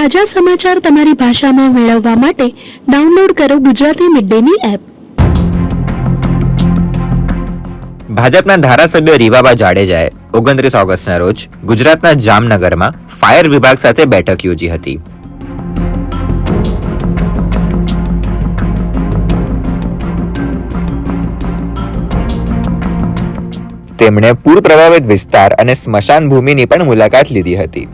તાજા સમાચાર તમારી ભાષામાં મેળવવા માટે ડાઉનલોડ કરો ગુજરાતી મિડડેની એપ. ભાજપના ધારાસભ્ય રીવાબા જાડેજાએ ઓગણત્રીસ ઓગસ્ટના રોજ ગુજરાતના જામનગરમાં ફાયર વિભાગ સાથે બેઠક યોજી હતી. તેમણે પૂર પ્રભાવિત વિસ્તાર અને સ્મશાન ભૂમિની પણ મુલાકાત લીધી હતી.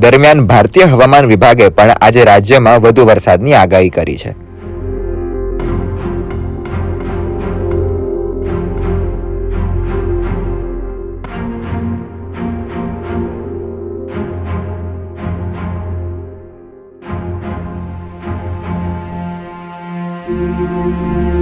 દરમિયાન ભારતીય હવામાન વિભાગે પણ આજે રાજ્યમાં વધુ વરસાદની આગાહી કરી છે. આ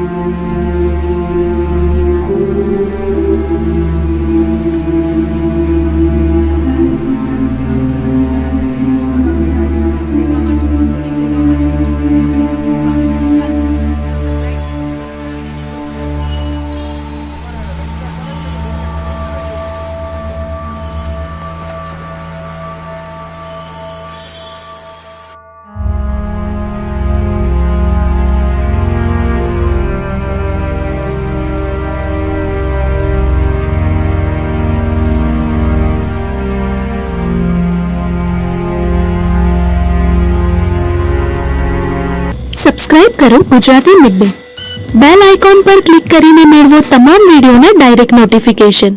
Música સબસ્ક્રાઇબ કરો Gujarati mid day bell icon પર ક્લિક કરીને મેળવો તમામ વિડીયોના ડાયરેક્ટ નોટિફિકેશન